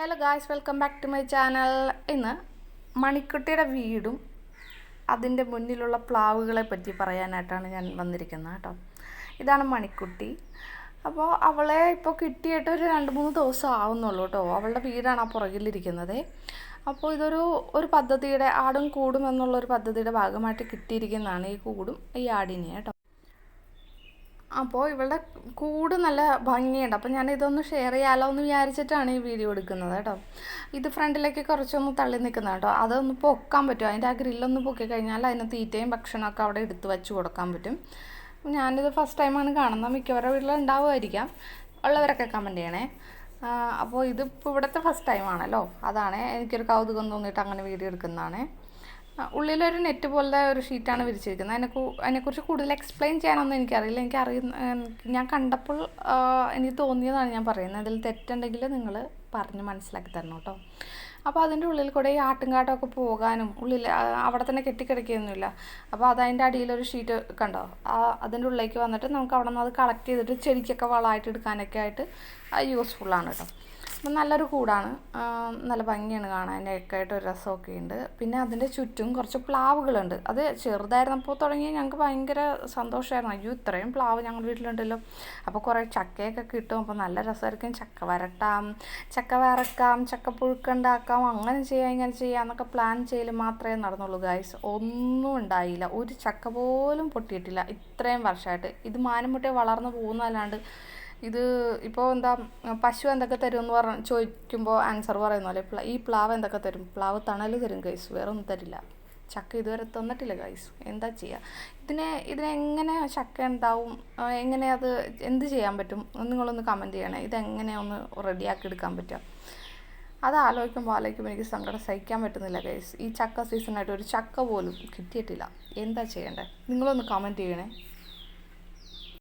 Hello guys welcome back to my channel ഇന്ന് മണിക്കുട്ടിയുടെ വീടും അതിന്റെ മുന്നിലുള്ള പ്ലാവുകളെ പറ്റി പറയാനായിട്ടാണ് ഞാൻ വന്നിരിക്കുന്നത് കേട്ടോ. ഇതാണ് മണിക്കുട്ടി. അപ്പോൾ അവളെ ഇപ്പോൾ കിട്ടിയിട്ട് ഒരു രണ്ട് മൂന്ന് ദിവസം ആവുന്നുള്ളൂ കേട്ടോ. അവളുടെ വീടാണ് ആ പുറകിലിരിക്കുന്നത്. അപ്പോൾ ഇതൊരു ഒരു പദ്ധതിയുടെ ആടും കൂടും എന്നുള്ളൊരു പദ്ധതിയുടെ ഭാഗമായിട്ട് കിട്ടിയിരിക്കുന്നതാണ് ഈ കൂടും ഈ ആടിനെ കേട്ടോ. അപ്പോൾ ഇവളുടെ കൂട് നല്ല ഭംഗിയുണ്ട്. അപ്പോൾ ഞാൻ ഇതൊന്ന് ഷെയർ ചെയ്യാമല്ലോ എന്ന് വിചാരിച്ചിട്ടാണ് ഈ വീഡിയോ എടുക്കുന്നത് കേട്ടോ. ഇത് ഫ്രണ്ടിലേക്ക് കുറച്ചൊന്ന് തള്ളി നിൽക്കുന്നത് കേട്ടോ. അതൊന്ന് പൊക്കാൻ പറ്റും അതിന്റെ ആ ഗ്രില്ലൊന്ന് പൊക്കി കഴിഞ്ഞാൽ അതിന് തീറ്റയും ഭക്ഷണമൊക്കെ അവിടെ എടുത്ത് വെച്ച് കൊടുക്കാൻ പറ്റും. ഞാനിത് ഫസ്റ്റ് ടൈമാണ് കാണുന്നത്. മിക്കവരുടെ വീട്ടിൽ ഉണ്ടാവുമായിരിക്കാം. ഉള്ളവരൊക്കെ കമന്റ് ചെയ്യണേ. അപ്പോൾ ഇതിപ്പോൾ ഇവിടുത്തെ ഫസ്റ്റ് ടൈമാണല്ലോ അതാണ് എനിക്കൊരു കൗതുകം തോന്നിയിട്ട് അങ്ങനെ വീഡിയോ എടുക്കുന്നതാണ്. ഉള്ളിലൊരു നെറ്റ് പോലത്തെ ഒരു ഷീറ്റാണ് വിരിച്ചിരിക്കുന്നത്. അതിനെ അതിനെക്കുറിച്ച് കൂടുതൽ എക്സ്പ്ലെയിൻ ചെയ്യാനൊന്നും എനിക്കറിയില്ല. എനിക്ക് അറിയുന്ന ഞാൻ കണ്ടപ്പോൾ എനിക്ക് തോന്നിയതാണ് ഞാൻ പറയുന്നത്. അതിൽ തെറ്റുണ്ടെങ്കിൽ നിങ്ങൾ പറഞ്ഞ് മനസ്സിലാക്കി തരണം കേട്ടോ. അപ്പോൾ അതിന്റെ ഉള്ളിൽ കൂടെ ഈ ആട്ടുംകാട്ടമൊക്കെ പോകാനും ഉള്ളിൽ അവിടെ തന്നെ കെട്ടിക്കിടക്കുകയൊന്നുമില്ല. അപ്പോൾ അതതിന്റെ അടിയിലൊരു ഷീറ്റ് കണ്ടോ? അതിന്റെ ഉള്ളിലേക്ക് വന്നിട്ട് നമുക്ക് അവിടെ നിന്ന് അത് കളക്ട് ചെയ്തിട്ട് ചെടിക്കൊക്കെ വളമായിട്ട് എടുക്കാനൊക്കെ ആയിട്ട് യൂസ്ഫുള്ളാണ് കേട്ടോ. അപ്പം നല്ലൊരു കൂടാണ്. നല്ല ഭംഗിയാണ് കാണാൻ ഒക്കെ ആയിട്ട് ഒരു രസമൊക്കെ ഉണ്ട്. പിന്നെ അതിന്റെ ചുറ്റും കുറച്ച് പ്ലാവുകളുണ്ട്. അത് ചെറുതായിരുന്നപ്പോൾ തുടങ്ങി ഞങ്ങൾക്ക് ഭയങ്കര സന്തോഷമായിരുന്നു. അയ്യോ ഇത്രയും പ്ലാവ് ഞങ്ങളുടെ വീട്ടിലുണ്ടല്ലോ. അപ്പോൾ കുറേ ചക്കയൊക്കെ കിട്ടും. അപ്പോൾ നല്ല രസമായിരിക്കും. ചക്ക വരട്ടാം ചക്ക വരക്കാം ചക്ക പുഴുക്കുണ്ടാക്കാം അങ്ങനെ ചെയ്യാം ഇങ്ങനെ ചെയ്യാം എന്നൊക്കെ പ്ലാൻ ചെയ്യൽ മാത്രമേ നടന്നുള്ളൂ ഗായ്സ് ഒന്നും ഉണ്ടായില്ല. ഒരു ചക്ക പോലും പൊട്ടിയിട്ടില്ല. ഇത്രയും വർഷമായിട്ട്. ഇത് മാനം മാനമുട്ടെ വളർന്നു പോകുന്നതല്ലാണ്ട് ഇത് ഇപ്പോൾ എന്താ പശു എന്തൊക്കെ തരും എന്ന് പറഞ്ഞ് ചോദിക്കുമ്പോൾ ആൻസർ പറയുന്ന പോലെ ഈ പ്ലാവ് എന്തൊക്കെ തരും? പ്ലാവ് തണൽ തരും ഗൈസ് വേറെ ഒന്നും തരില്ല. ചക്ക ഇതുവരെ തന്നിട്ടില്ല ഗൈസ് എന്താ ചെയ്യുക ഇതിനെ ഇതിനെങ്ങനെ ചക്ക ഉണ്ടാവും? എങ്ങനെ അത് എന്ത് ചെയ്യാൻ പറ്റും? നിങ്ങളൊന്ന് കമന്റ് ചെയ്യണേ. ഇതെങ്ങനെ ഒന്ന് റെഡിയാക്കി എടുക്കാൻ പറ്റുക അത് ആലോചിക്കുമ്പോൾ ആലോചിക്കുമ്പോൾ എനിക്ക് സങ്കടം സഹിക്കാൻ പറ്റുന്നില്ല ഗൈസ് ഈ ചക്ക സീസണായിട്ട് ഒരു ചക്ക പോലും കിട്ടിയിട്ടില്ല. എന്താ ചെയ്യേണ്ടത് നിങ്ങളൊന്ന് കമന്റ് ചെയ്യണേ.